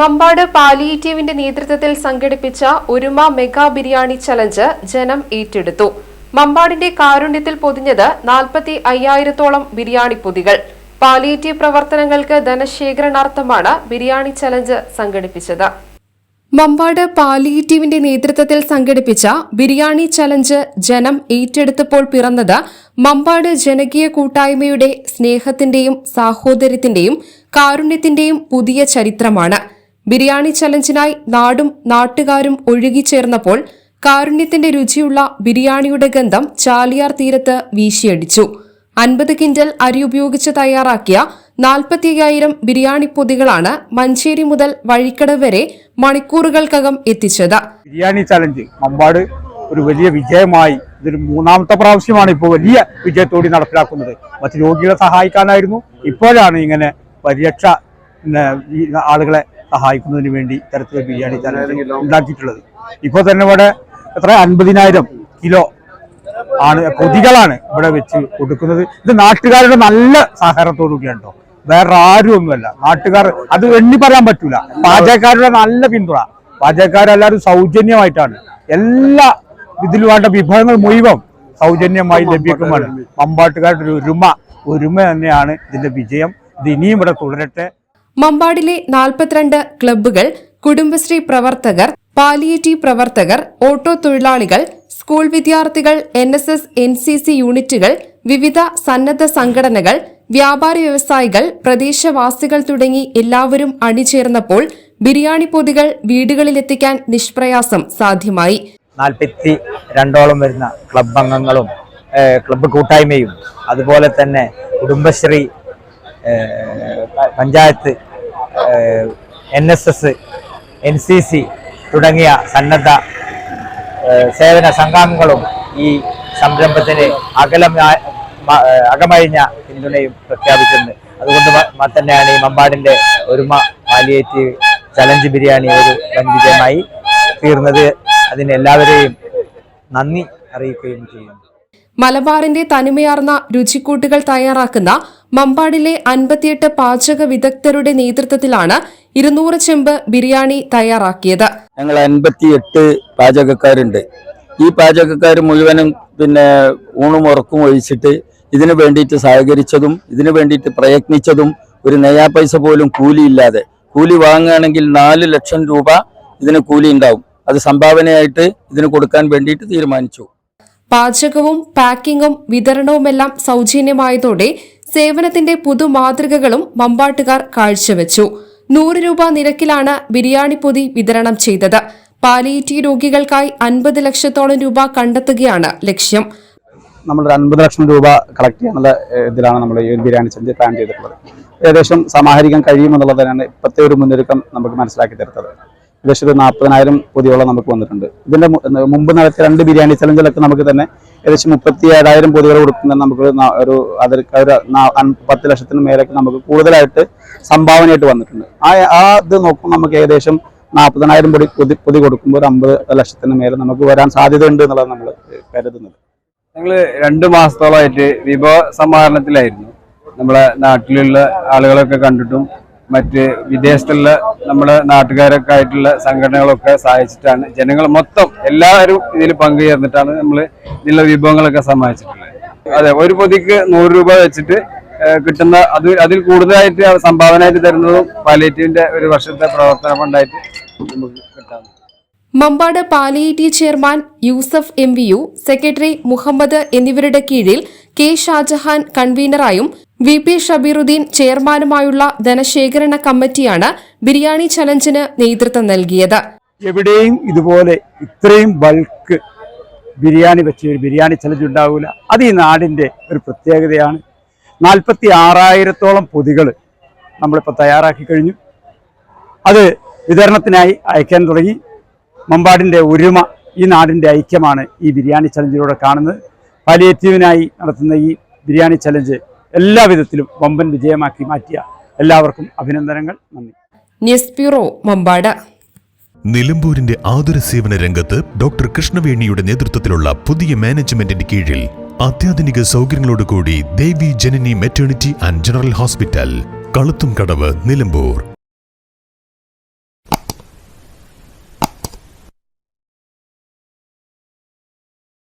മമ്പാട് പാലിയേറ്റീവിന്റെ നേതൃത്വത്തിൽ സംഘടിപ്പിച്ച ഒരുമ മെഗാ ബിരിയാണി ചലഞ്ച് ജനം ഏറ്റെടുത്തു. മമ്പാടിന്റെ കാരുണ്യത്തിൽ പൊതിഞ്ഞത് നാൽപ്പത്തി അയ്യായിരത്തോളം ബിരിയാണി പൊതികൾ. പാലിയേറ്റീവ് പ്രവർത്തനങ്ങൾക്ക് ധനശേഖരണാർത്ഥമാണ് ബിരിയാണി ചലഞ്ച് സംഘടിപ്പിച്ചത്. മമ്പാട് പാലിയേറ്റീവിന്റെ നേതൃത്വത്തിൽ സംഘടിപ്പിച്ച ബിരിയാണി ചലഞ്ച് ജനം ഏറ്റെടുത്തപ്പോൾ പിറന്നത് മമ്പാട് ജനകീയ കൂട്ടായ്മയുടെ സ്നേഹത്തിന്റെയും സാഹോദര്യത്തിന്റെയും കാരുണ്യത്തിന്റെയും പുതിയ ചരിത്രമാണ്. ബിരിയാണി ചലഞ്ചിനായി നാടും നാട്ടുകാരും ഒഴുകിച്ചേർന്നപ്പോൾ കാരുണ്യത്തിന്റെ രുചിയുള്ള ബിരിയാണിയുടെ ഗന്ധം ചാലിയാർ തീരത്ത് വീശിയടിച്ചു. അൻപത് കിൻഡൽ അരി ഉപയോഗിച്ച് തയ്യാറാക്കിയ നാൽപ്പത്തി അയ്യായിരം ബിരിയാണി പൊതികളാണ് മഞ്ചേരി മുതൽ വഴിക്കടവ് വരെ മണിക്കൂറുകൾക്കകം എത്തിച്ചത്. ബിരിയാണി ചലഞ്ച് മമ്പാട് ഒരു വലിയ വിജയമായി. ഇതൊരു മൂന്നാമത്തെ പ്രാവശ്യമാണ് ഇപ്പോൾ വലിയ വിജയത്തോടെ നടപ്പിലാക്കുന്നത്. മറ്റ് രോഗികളെ സഹായിക്കാനായിരുന്നു. ഇപ്പോഴാണ് ഇങ്ങനെ പരിരക്ഷ ആളുകളെ സഹായിക്കുന്നതിന് വേണ്ടി തരത്തിലെ ബിരിയാണി ഉണ്ടാക്കിയിട്ടുള്ളത്. ഇപ്പോൾ തന്നെ ഇവിടെ എത്ര? അൻപതിനായിരം കിലോ ആണ് കൊതികളാണ് ഇവിടെ വെച്ച് കൊടുക്കുന്നത്. ഇത് നാട്ടുകാരുടെ നല്ല സഹകരണത്തോടു കൂടിയാണ് കേട്ടോ. വേറെ ആരും ഒന്നുമല്ല. നാട്ടുകാർ അത് എണ്ണി പറയാൻ പറ്റൂല. പാചകക്കാരുടെ നല്ല പിന്തുണ. പാചകക്കാരെല്ലാവരും സൗജന്യമായിട്ടാണ്. എല്ലാ ഇതിൽ വേണ്ട വിഭവങ്ങൾ മുഴുവൻ സൗജന്യമായി ലഭ്യമാണ് പമ്പാട്ടുകാരുടെ ഒരു ഒരുമ. ഒരുമ തന്നെയാണ് ഇതിന്റെ വിജയം. ഇത് ഇനിയും ഇവിടെ തുടരട്ടെ. മമ്പാടിലെ നാൽപ്പത്തിരണ്ട് ക്ലബ്ബുകൾ കുടുംബശ്രീ പ്രവർത്തകർ പാലിയേറ്റീവ് പ്രവർത്തകർ ഓട്ടോ തൊഴിലാളികൾ സ്കൂൾ വിദ്യാർത്ഥികൾ N S S N C C യൂണിറ്റുകൾ വിവിധ സന്നദ്ധ സംഘടനകൾ വ്യാപാരി വ്യവസായികൾ പ്രദേശവാസികൾ തുടങ്ങി എല്ലാവരും അണിചേർന്നപ്പോൾ ബിരിയാണി പൊതികൾ വീടുകളിലെത്തിക്കാൻ നിഷ്പ്രയാസം സാധ്യമായി. നാൽപ്പത്തി രണ്ടോളം വരുന്ന ക്ലബ് അംഗങ്ങളും ക്ലബ് കൂട്ടായ്മയും അതുപോലെ തന്നെ Kudumbashree panchayat N S S N C C തുടങ്ങിയ സന്നദ്ധ സേവന സംഘാംഗങ്ങളും ഈ സംരംഭത്തിന് അകലം അകമഴിഞ്ഞ പിന്തുണയും പ്രഖ്യാപിച്ചിട്ടുണ്ട്. അതുകൊണ്ട് തന്നെയാണ് ഈ മമ്പാടിന്റെ ഒരുമ. പാലിയേറ്റീവ് ചലഞ്ച് ബിരിയാണി ഒരു വൻ വിജയമായി തീർന്നത്. അതിന് എല്ലാവരെയും നന്ദി അറിയിക്കുകയും ചെയ്യുന്നു. മലബാറിന്റെ തനിമയാർന്ന രുചിക്കൂട്ടുകൾ തയ്യാറാക്കുന്ന മമ്പാടിലെ അൻപത്തിയെട്ട് പാചക വിദഗ്ധരുടെ നേതൃത്വത്തിലാണ് ഇരുന്നൂറ് ചെമ്പ് ബിരിയാണി തയ്യാറാക്കിയത്. ഞങ്ങൾ അൻപത്തിയെട്ട് പാചകക്കാരുണ്ട്. ഈ പാചകക്കാർ മുഴുവനും പിന്നെ ഊണും ഉറക്കും ഒഴിച്ചിട്ട് ഇതിനു വേണ്ടിയിട്ട് സഹകരിച്ചതും ഇതിനു വേണ്ടിയിട്ട് പ്രയത്നിച്ചതും ഒരു നയാ പൈസ പോലും കൂലിയില്ലാതെ. കൂലി വാങ്ങുകയാണെങ്കിൽ നാല് ലക്ഷം രൂപ ഇതിന് കൂലി ഉണ്ടാവും. അത് സംഭാവനയായിട്ട് ഇതിന് കൊടുക്കാൻ വേണ്ടിയിട്ട് തീരുമാനിച്ചു. പാചകവും പാക്കിങ്ങും വിതരണവുമെല്ലാം സൗജന്യമായതോടെ സേവനത്തിന്റെ പുതുമാതൃകകളും മമ്പാട്ടുകാർ കാഴ്ചവെച്ചു. നൂറ് രൂപ നിരക്കിലാണ് ബിരിയാണി പൊതി വിതരണം ചെയ്തത്. പാലിയേറ്റി രോഗികൾക്കായി അൻപത് ലക്ഷത്തോളം രൂപ കണ്ടെത്തുകയാണ് ലക്ഷ്യം. നമ്മളൊരു അൻപത് ലക്ഷം രൂപ കളക്ട് ചെയ്യാനുള്ള ഇതിലാണ് നമ്മൾ ഈ ബിരിയാണി ചലഞ്ച് പ്ലാൻ ചെയ്തിട്ടുള്ളത്. ഏകദേശം സമാഹരിക്കാൻ കഴിയുമെന്നുള്ളത് തന്നെയാണ് ഇപ്പോഴത്തെ ഒരു മുന്നൊരുക്കം നമുക്ക് മനസ്സിലാക്കി തരുന്നത്. ഏകദേശം നാൽപ്പതിനായിരം പൊതിയോളം നമുക്ക് വന്നിട്ടുണ്ട്. ഇതിന്റെ മുമ്പ് നടത്തിയ രണ്ട് ബിരിയാണി ചലഞ്ചിലൊക്കെ നമുക്ക് തന്നെ ഏകദേശം മുപ്പത്തി ഏഴായിരം പൊതികൾ കൊടുക്കുന്ന നമുക്ക് ഒരു അതിൽ ഒരു പത്ത് ലക്ഷത്തിന് മേലേക്ക് നമുക്ക് കൂടുതലായിട്ട് സംഭാവനയായിട്ട് വന്നിട്ടുണ്ട്. ആ ആ ഇത് നോക്കുമ്പോൾ നമുക്ക് ഏകദേശം നാൽപ്പതിനായിരം പൊടി പൊതി പൊതി കൊടുക്കുമ്പോൾ ഒരു അമ്പത് ലക്ഷത്തിന് മേലെ നമുക്ക് വരാൻ സാധ്യതയുണ്ട് എന്നുള്ളത് നമ്മൾ കരുതുന്നത്. ഞങ്ങൾ രണ്ട് മാസത്തോളമായിട്ട് വിഭവ സമാഹരണത്തിലായിരുന്നു. നമ്മളെ നാട്ടിലുള്ള ആളുകളൊക്കെ കണ്ടിട്ടും മറ്റ് വിദേശത്തുള്ള നമ്മുടെ നാട്ടുകാരൊക്കെ ആയിട്ടുള്ള സംഘടനകളൊക്കെ സഹായിച്ചിട്ടാണ് ജനങ്ങൾ മൊത്തം എല്ലാവരും ഇതിൽ പങ്കുചേർന്നിട്ടാണ് നമ്മൾ ഇതിലുള്ള വിഭവങ്ങളൊക്കെ സമ്മാനിച്ചിട്ടുള്ളത്. അതെ ഒരു പൊതിക്ക് നൂറ് രൂപ വെച്ചിട്ട് കിട്ടുന്ന അത് അതിൽ കൂടുതലായിട്ട് സംഭാവനയായിട്ട് തരുന്നതും പാലിയേറ്റീവിന്റെ ഒരു വർഷത്തെ പ്രവർത്തന ഫണ്ടായിട്ട് നമുക്ക് കിട്ടാം Mambad palliative chairman Yusuf M V U secretary Muhammad എന്നിവരുടെ കീഴിൽ കെ ഷാജഹാൻ കൺവീനറായും വി പി ഷബീറുദ്ദീൻ ചെയർമാനുമായുള്ള ധനശേഖരണ കമ്മിറ്റിയാണ് ബിരിയാണി ചലഞ്ചിന് നേതൃത്വം നൽകിയത്. എവിടെയും ഇതുപോലെ ഇത്രയും ബൾക്ക് ബിരിയാണി വെച്ച് ഒരു ബിരിയാണി ചലഞ്ച് ഉണ്ടാവില്ല. അത് ഈ നാടിന്റെ ഒരു പ്രത്യേകതയാണ്. നാൽപ്പത്തി ആറായിരത്തോളം പൊതികൾ നമ്മളിപ്പോൾ തയ്യാറാക്കി കഴിഞ്ഞു. അത് വിതരണത്തിനായി അയക്കാൻ തുടങ്ങി. മമ്പാടിന്റെ ഒരുമ ഈ നാടിന്റെ ഐക്യമാണ് ഈ ബിരിയാണി ചലഞ്ചിലൂടെ കാണുന്നത്. പാലിയേറ്റീവിനായി നടത്തുന്ന ഈ ബിരിയാണി ചലഞ്ച് എല്ലാവിധത്തിലും വമ്പൻ വിജയമാക്കി മാറ്റിയ എല്ലാവർക്കും അഭിനന്ദനങ്ങൾ. നന്ദി. News bureau Mambad. നിലമ്പൂരിന്റെ ആതുര സേവന രംഗത്ത് ഡോക്ടർ കൃഷ്ണവേണിയുടെ നേതൃത്വത്തിലുള്ള പുതിയ മാനേജ്മെന്റിന്റെ കീഴിൽ അത്യാധുനിക സൗകര്യങ്ങളോടുകൂടി Devi Janani maternity and general hospital കളുത്തും കടവ് നിലമ്പൂർ.